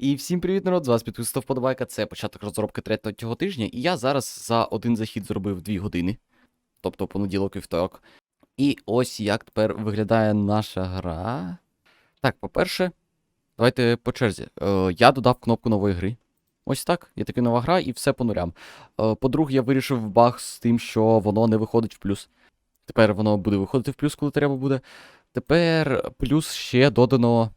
І всім привіт, народ! З вас підписав вподобайка. Це початок розробки третього тижня, і я зараз за один захід зробив 2 години, тобто понеділок і вівторок. І ось як тепер виглядає наша гра. Так, по-перше, давайте по черзі. Е, я додав кнопку нової гри. Ось так, є така нова гра, і все по нулям. Е, по-друге, я вирішив баг з тим, що воно не виходить в плюс. Тепер воно буде виходити в плюс, коли треба буде. Тепер плюс ще додано.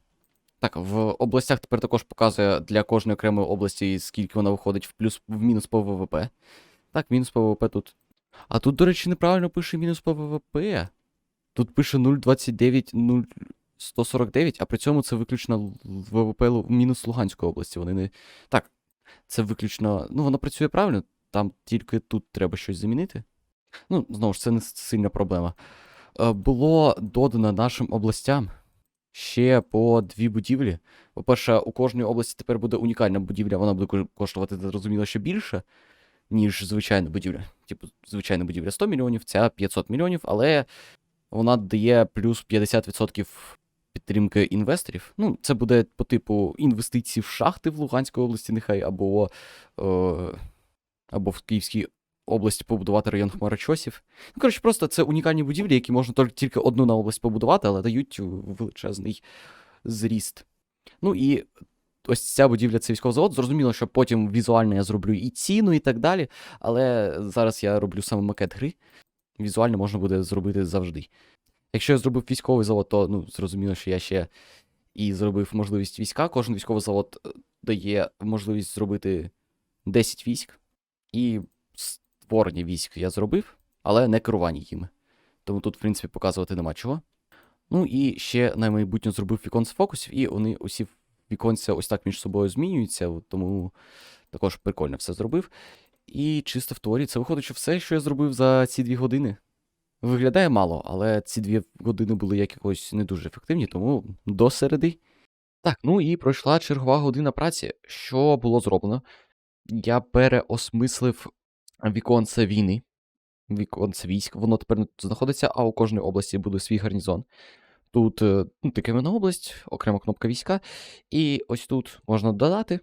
Так, в областях тепер також показує для кожної окремої області, скільки вона виходить в плюс в мінус по ВВП. Так, мінус по ВВП тут. А тут, до речі, неправильно пише мінус по ВВП. Тут пише 0,29, 0,149, а при цьому це виключно ВВП мінус Луганської області. Вони не. Так, це виключно. Ну, воно працює правильно, там тільки тут треба щось замінити. Ну, знову ж, це не сильна проблема. Е, Було додано нашим областям ще по дві будівлі. По-перше, у кожної області тепер буде унікальна будівля, вона буде коштувати, зрозуміло, що більше, ніж звичайна будівля. Типу, звичайна будівля 100 мільйонів, ця 500 мільйонів, але вона дає плюс 50% підтримки інвесторів. Ну, це буде по типу інвестицій в шахти в Луганській області, нехай, або, е, або в Київській області побудувати район хмарочосів. Ну, коротше, просто це унікальні будівлі, які можна тільки- тільки одну на область побудувати, але дають величезний зріст. Ну і ось ця будівля це військовий завод. Зрозуміло, що потім візуально я зроблю і ціну, і так далі. Але зараз я роблю саме макет гри. Візуально можна буде зробити завжди. Якщо я зробив військовий завод, то ну, зрозуміло, що я ще і зробив можливість війська. Кожен військовий завод е, дає можливість зробити 10 військ. І створення військ я зробив, але не керування їми. Тому тут, в принципі, показувати нема чого. Ну і ще на майбутнє зробив віконце фокусів, і вони усі віконця ось так між собою змінюються, тому також прикольно все зробив. І чисто в теорії це виходить, що все, що я зробив за ці дві години. Виглядає мало, але ці дві години були якось не дуже ефективні, тому до середи. Так, ну і пройшла чергова година праці. Що було зроблено? Я переосмислив віконце війни, віконце військ. Воно тепер не тут знаходиться, а у кожній області буде свій гарнізон. Тут е, ну, Тикавна область, окрема кнопка війська. І ось тут можна додати.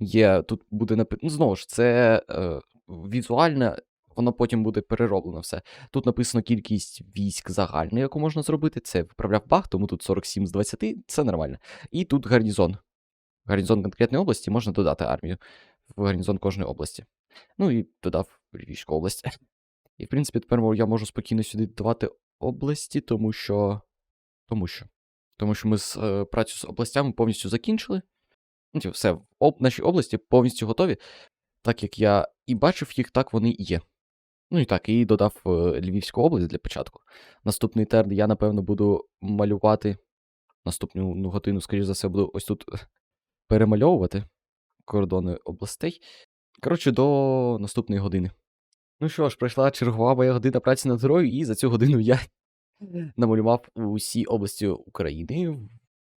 Є, тут буде написано. Ну, знову ж, це е, візуально, воно потім буде перероблено все. Тут написано кількість військ загальну, яку можна зробити. Це виправляв баг, тому тут 47 з 20, це нормально. І тут гарнізон. Гарнізон конкретної області можна додати армію в гарнізон кожної області. Ну і додав Львівську область. І, в принципі, тепер я можу спокійно сюди додавати області, тому що. Тому що. Тому що ми з е, працю з областями повністю закінчили. Ну, все, об, наші області повністю готові. Так як я і бачив їх, так вони і є. Ну і так, і додав е, Львівську область для початку. Наступний терн я, напевно, буду малювати. Наступну ну, годину, скоріш за все, буду ось тут перемальовувати кордони областей. Коротше, до наступної години. Ну що ж, пройшла чергова моя година праці над грою, і за цю годину я намалював усі області України,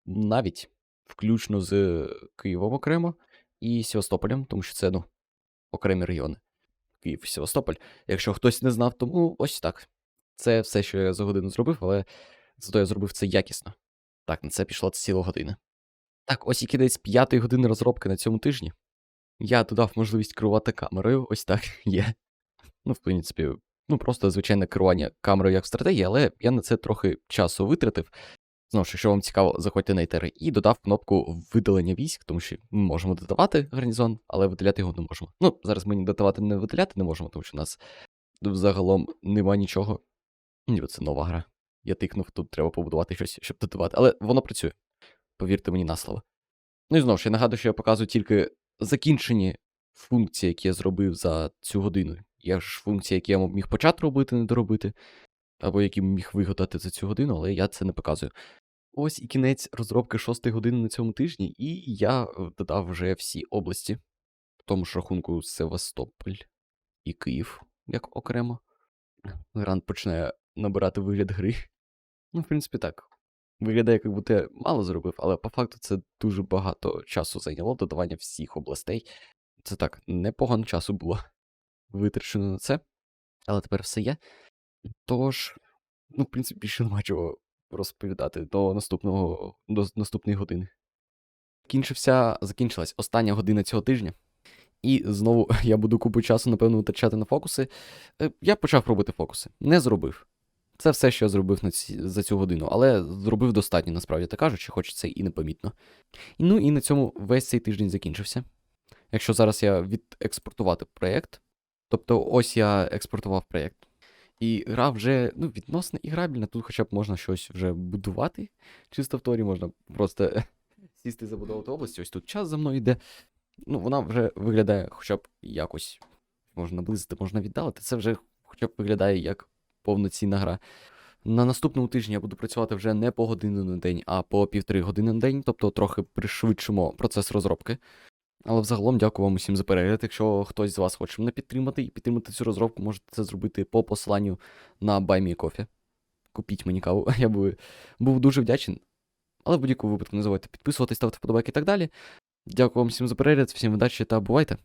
навіть включно з Києвом окремо і Севастополем, тому що це ну, окремі райони. Київ Севастополь. Якщо хтось не знав, тому ось так. Це все, що я за годину зробив, але зато я зробив це якісно. Так, на це пішла ціла година. Так, ось і кінець п'ятої години розробки на цьому тижні. Я додав можливість керувати камерою, ось так є. Ну, в принципі, ну просто звичайне керування камерою як в стратегії, але я на це трохи часу витратив. Знову ж, якщо вам цікаво, заходьте на етери і додав кнопку видалення військ, тому що ми можемо додавати гарнізон, але видаляти його не можемо. Ну, зараз ми ні додавати, не видаляти не можемо, тому що у нас взагалом нема нічого. Ніби це нова гра. Я тикнув, тут треба побудувати щось, щоб додавати. Але воно працює. Повірте мені на слово. Ну і знову ж я нагадую, що я показую тільки закінчені функції, які я зробив за цю годину. Є ж функції, які я міг почати робити, не доробити, або які міг вигадати за цю годину, але я це не показую. Ось і кінець розробки шостої години на цьому тижні, і я е, додав вже всі області, в тому ж рахунку Севастополь і Київ, як окремо. Грант починає набирати вигляд гри. Ну, в принципі, так. Виглядає, як будто я мало зробив, але по факту це дуже багато часу зайняло додавання всіх областей. Це так, непогано часу було витрачено на це. Але тепер все є. Тож, ну, в принципі, більше нема чого розповідати до наступного до наступної години. Кінчився, закінчилась остання година цього тижня. І знову я буду купу часу, напевно, витрачати на фокуси. Е, Я почав робити фокуси. Не зробив. Це все, що я зробив на ці, за цю годину, але зробив достатньо, насправді так кажучи, хоч це і непомітно. Ну і на цьому весь цей тиждень закінчився. Якщо зараз я відекспортувати проєкт, тобто ось я експортував проєкт. І гра вже ну, відносно іграбельна, тут хоча б можна щось вже будувати. Чисто в торі можна просто сісти забудовувати область. Ось тут час за мною йде. Ну, вона вже виглядає хоча б якось. Можна наблизити, можна віддалити. Це вже хоча б виглядає як повноцінна гра. На наступному тижні я буду працювати вже не по годину на день, а по півтори години на день, тобто трохи пришвидшимо процес розробки. Але взагалом дякую вам усім за перегляд. Якщо хтось з вас хоче мене підтримати і підтримати цю розробку, можете це зробити по посиланню на BuyMeCoffee. Купіть мені каву, я би був дуже вдячний. Але в будь-якому випадку не забувайте підписуватись, ставити вподобайки і так далі. Дякую вам всім за перегляд, всім удачі та бувайте!